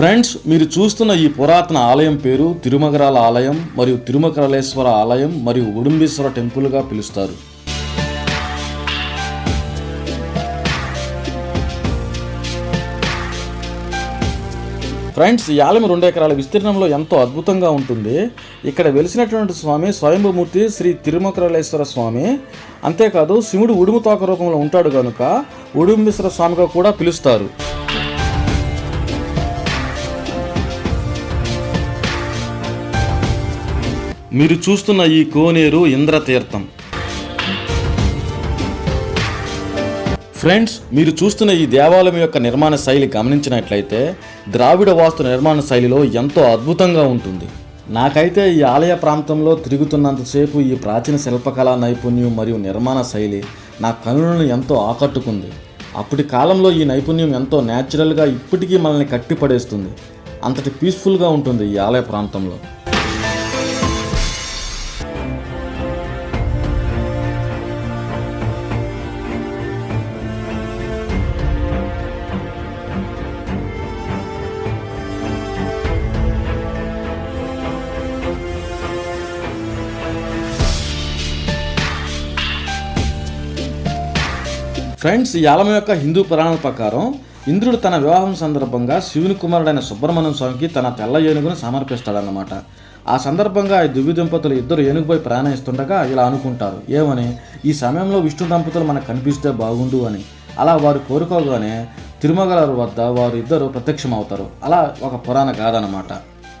Friends మీరు చూస్తున్న ఈ పురాతన ఆలయం పేరు తిరుమగరాల ఆలయం మరియు తిరుమకరళేశ్వర ఆలయం మరియు ఉడుంబేశ్వర టెంపుల్గా పిలుస్తారు. ఫ్రెండ్స్ ఈ ఆలయం రెండు ఎకరాల విస్తీర్ణంలో ఎంతో అద్భుతంగా ఉంటుంది. ఇక్కడ వెలిసినటువంటి స్వామి స్వయంభూమూర్తి శ్రీ తిరుమకరళేశ్వర స్వామి. అంతేకాదు శివుడు ఉడుము తోక రూపంలో ఉంటాడు కనుక ఉడుంబేశ్వర స్వామిగా కూడా పిలుస్తారు. మీరు చూస్తున్న ఈ కోనేరు ఇంద్రతీర్థం. ఫ్రెండ్స్ మీరు చూస్తున్న ఈ దేవాలయం యొక్క నిర్మాణ శైలి గమనించినట్లయితే ద్రావిడ వాస్తు నిర్మాణ శైలిలో ఎంతో అద్భుతంగా ఉంటుంది. నాకైతే ఈ ఆలయ ప్రాంతంలో తిరుగుతున్నంతసేపు ఈ ప్రాచీన శిల్పకళా నైపుణ్యం మరియు నిర్మాణ శైలి నా కనులను ఎంతో ఆకట్టుకుంది. అప్పటి కాలంలో ఈ నైపుణ్యం ఎంతో న్యాచురల్గా ఇప్పటికీ మనల్ని కట్టిపడేస్తుంది. అంతటి పీస్ఫుల్గా ఉంటుంది ఈ ఆలయ ప్రాంతంలో. ఫ్రెండ్స్ యాలమ యొక్క హిందూ పురాణాల ప్రకారం ఇంద్రుడు తన వివాహం సందర్భంగా శివుని కుమారుడైన సుబ్రహ్మణ్యం స్వామికి తన తెల్ల ఏనుగును సమర్పిస్తాడన్నమాట. ఆ సందర్భంగా ఈ దివ్య దంపతులు ఇద్దరు ఏనుగుపై ప్రయాణిస్తుండగా ఇలా అనుకుంటారు. ఏమని? ఈ సమయంలో విష్ణు దంపతులు మనకు కనిపిస్తే బాగుండు అని. అలా వారు కోరుకోగానే తిరుమగల వద్ద వారు ఇద్దరు ప్రత్యక్షమవుతారు. అలా ఒక పురాణ గాథ అనమాట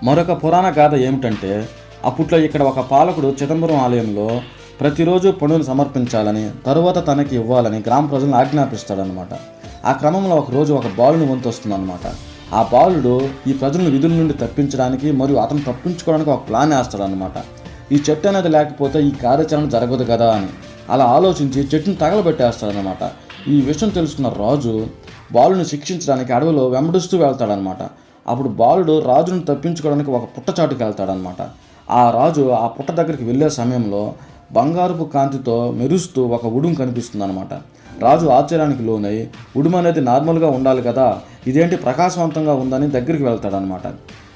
మరొక పురాణ గాథ ఏమిటంటే అప్పట్లో ఇక్కడ ఒక పాలకుడు చిదంబరం ఆలయంలో ప్రతిరోజు పనులు సమర్పించాలని తరువాత తనకి ఇవ్వాలని గ్రామ ప్రజలను ఆజ్ఞాపిస్తాడనమాట ఆ క్రమంలో ఒక రోజు ఒక బాలుని వంతు వస్తుందన్నమాట ఆ బాలుడు ఈ ప్రజలను విధుల నుండి తప్పించడానికి మరియు అతను తప్పించుకోవడానికి ఒక ప్లాన్ వేస్తాడనమాట ఈ చెట్టు అనేది లేకపోతే ఈ కార్యాచరణ జరగదు కదా అని. అలా ఆలోచించి చెట్టును తగలబెట్టేస్తాడనమాట ఈ విషయం తెలుసుకున్న రాజు బాలుని శిక్షించడానికి అడవిలో వెంబడిస్తూ వెళ్తాడనమాట అప్పుడు బాలుడు రాజును తప్పించుకోవడానికి ఒక పుట్టచాటుకి వెళ్తాడనమాట ఆ రాజు ఆ పుట్ట దగ్గరికి వెళ్ళే సమయంలో బంగారపు కాంతితో మెరుస్తూ ఒక ఉడుము కనిపిస్తుంది అనమాట రాజు ఆశ్చర్యానికి లోనై ఉడుము అనేది నార్మల్గా ఉండాలి కదా ఇదేంటి ప్రకాశవంతంగా ఉందని దగ్గరికి వెళ్తాడనమాట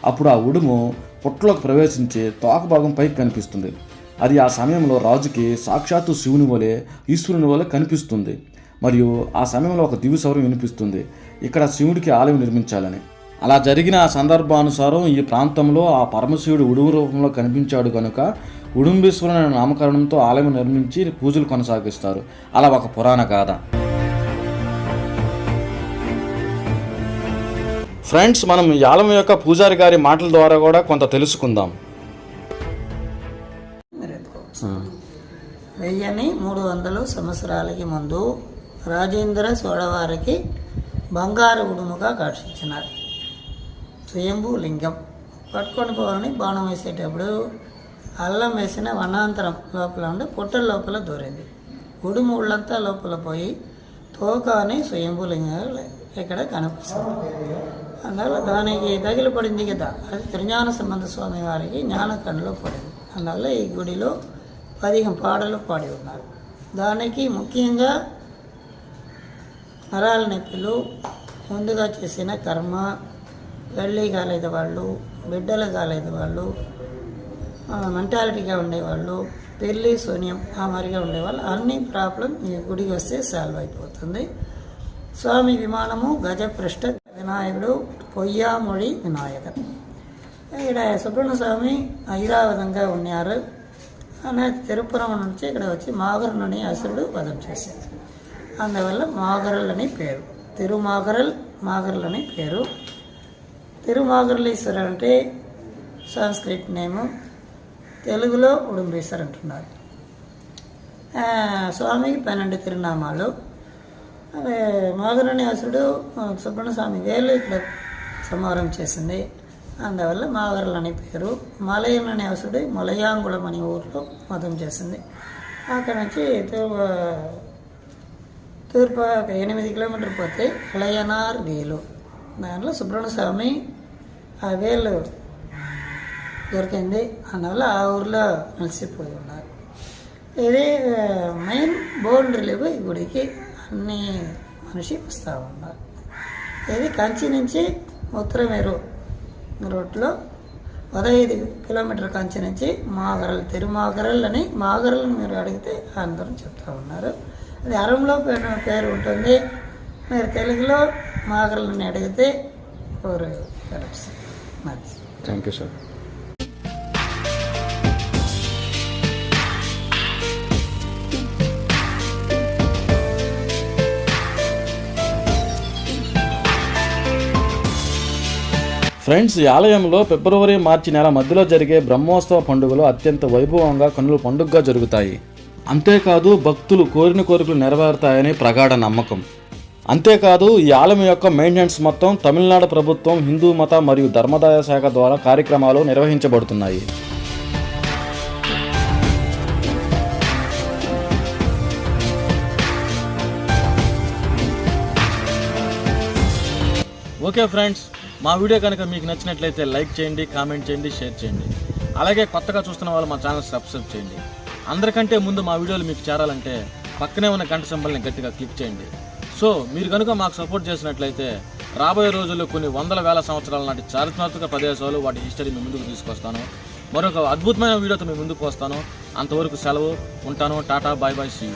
అప్పుడు ఆ ఉడుము పొట్టలోకి ప్రవేశించి తోకభాగం పైకి కనిపిస్తుంది. అది ఆ సమయంలో రాజుకి సాక్షాత్తు శివుని వలె ఈశ్వరుని వలె కనిపిస్తుంది. మరియు ఆ సమయంలో ఒక దివ్య వినిపిస్తుంది. ఇక్కడ శివుడికి ఆలయం నిర్మించాలని. అలా జరిగిన ఆ సందర్భానుసారం ఈ ప్రాంతంలో ఆ పరమశివుడు ఉడుము రూపంలో కనిపించాడు కనుక ఉడుంబేశ్వరుని నామకరణంతో ఆలయం నిర్మించి పూజలు కొనసాగిస్తారు. అలా ఒక పురాణ గాథ. ఫ్రెండ్స్ మనం ఈ ఆలయం యొక్క పూజారి గారి మాటల ద్వారా కూడా కొంత తెలుసుకుందాం. వెయ్యని మూడు వందలు సంవత్సరాలకి ముందు రాజేంద్ర చోడవారికి బంగారు ఉడుముగా ఘర్షించినారు స్వయంభూ లింగం. పట్టుకొని పోవాలని బాణం వేసేటప్పుడు అల్లం వేసిన వనాంతరం లోపల ఉండి పుట్టల లోపల దూరింది. ఉడుము ఉళ్ళంతా లోపల పోయి తోక అని స్వయంభూ ఇక్కడ కనిపిస్తుంది. అందువల్ల దానికి తగిలి పడింది కదా. అది త్రిజ్ఞాన సంబంధ స్వామి వారికి జ్ఞానకండలో పడింది. అందువల్ల ఈ గుడిలో పదిహేను పాటలు పాడి ఉన్నారు. దానికి ముఖ్యంగా నరాల నొప్పులు ముందుగా చేసిన కర్మ పెళ్ళి కాలేదు వాళ్ళు బిడ్డలు కాలేదు వాళ్ళు మెంటాలిటీగా ఉండేవాళ్ళు పెళ్ళి శూన్యం ఆ మరిగా ఉండేవాళ్ళు అన్ని ప్రాబ్లం ఈ గుడికి వస్తే సాల్వ్ అయిపోతుంది. స్వామి విమానము గజపృష్ఠ వినాయకుడు పొయ్యామొഴി వినాయకుడు ఇక్కడ సుబ్రహ్మణ్య స్వామి ఐరావతంగా ఉన్నారు. అనే తిరుపురం నుంచి ఇక్కడ వచ్చి మాగరుని అసురుడు వధం చేశారు. అందువల్ల మాగరల్ అని పేరు. తిరుమాగరల్ మాగరల్ అని పేరు. తిరుమాగరలీశ్వరు అంటే సంస్కృత్ నేము తెలుగులో ఉడుంబేశ్వర్ అంటున్నారు. స్వామికి పన్నెండు తిరునామాలు. అదే మాగరుని అసుడు సుబ్రహ్మణ్య స్వామి వేలు ఇక్కడ సంహారం చేసింది. అందువల్ల మాగరలు అనే పేరు మలయం అనే అసుడు మలయాంగుళం అనే ఊరిలో మతం చేసింది. అక్కడ నుంచి తూర్పు తూర్పు ఒక ఎనిమిది కిలోమీటర్ పోతే ఇళయనార్ వేలు. దాంట్లో సుబ్రహ్మణ్య స్వామి ఆ వేలు దొరికింది. అందువల్ల ఆ ఊర్లో నిలిచిపోయి ఉన్నారు ఇది మెయిన్ బోల్డ్ రిలీవ్ ఈ గుడికి అన్ని మనిషి వస్తూ ఉన్నారు. ఇది కంచి నుంచి ఉత్తరమేరు రోడ్లో పదహైదు కిలోమీటర్ కంచి నుంచి మాగరల్ తిరుమాగరల్ అని మాగరల్ మీరు అడిగితే అందరూ చెప్తా ఉన్నారు. అది అరంలో పేరు పేరు ఉంటుంది. మీరు తెలుగులో మాగరల్ అని అడిగితే ఊరు తెలుస్తుంది థ్యాంక్ యూ సార్ ఫ్రెండ్స్ ఈ ఆలయంలో ఫిబ్రవరి మార్చి నెల మధ్యలో జరిగే బ్రహ్మోత్సవ పండుగలు అత్యంత వైభవంగా కన్నుల పండుగగా జరుగుతాయి. అంతేకాదు భక్తులు కోరిన కోరికలు నెరవేరుతాయని ప్రగాఢ నమ్మకం. అంతేకాదు ఈ ఆలయం యొక్క మెయింటెనెన్స్ మొత్తం తమిళనాడు ప్రభుత్వం హిందూ మత మరియు ధర్మదాయ శాఖ ద్వారా కార్యక్రమాలు నిర్వహించబడుతున్నాయి. ఓకే ఫ్రెండ్స్ మా వీడియో కనుక మీకు నచ్చినట్లయితే లైక్ చేయండి కామెంట్ చేయండి షేర్ చేయండి. అలాగే కొత్తగా చూస్తున్న వాళ్ళు మా ఛానల్ సబ్స్క్రైబ్ చేయండి. అందరికంటే ముందు మా వీడియోలు మీకు చేరాలంటే పక్కనే ఉన్న గంట సింబల్ని గట్టిగా క్లిక్ చేయండి. సో మీరు కనుక మాకు సపోర్ట్ చేసినట్లయితే రాబోయే రోజుల్లో కొన్ని వందల వేల సంవత్సరాల నాటి చారిత్రాత్మక ప్రదేశాలు వాటి హిస్టరీ మీ ముందుకు తీసుకొస్తాను. మరొక అద్భుతమైన వీడియోతో మీ ముందుకు వస్తాను. అంతవరకు సెలవు ఉంటాను. Tata bye bye see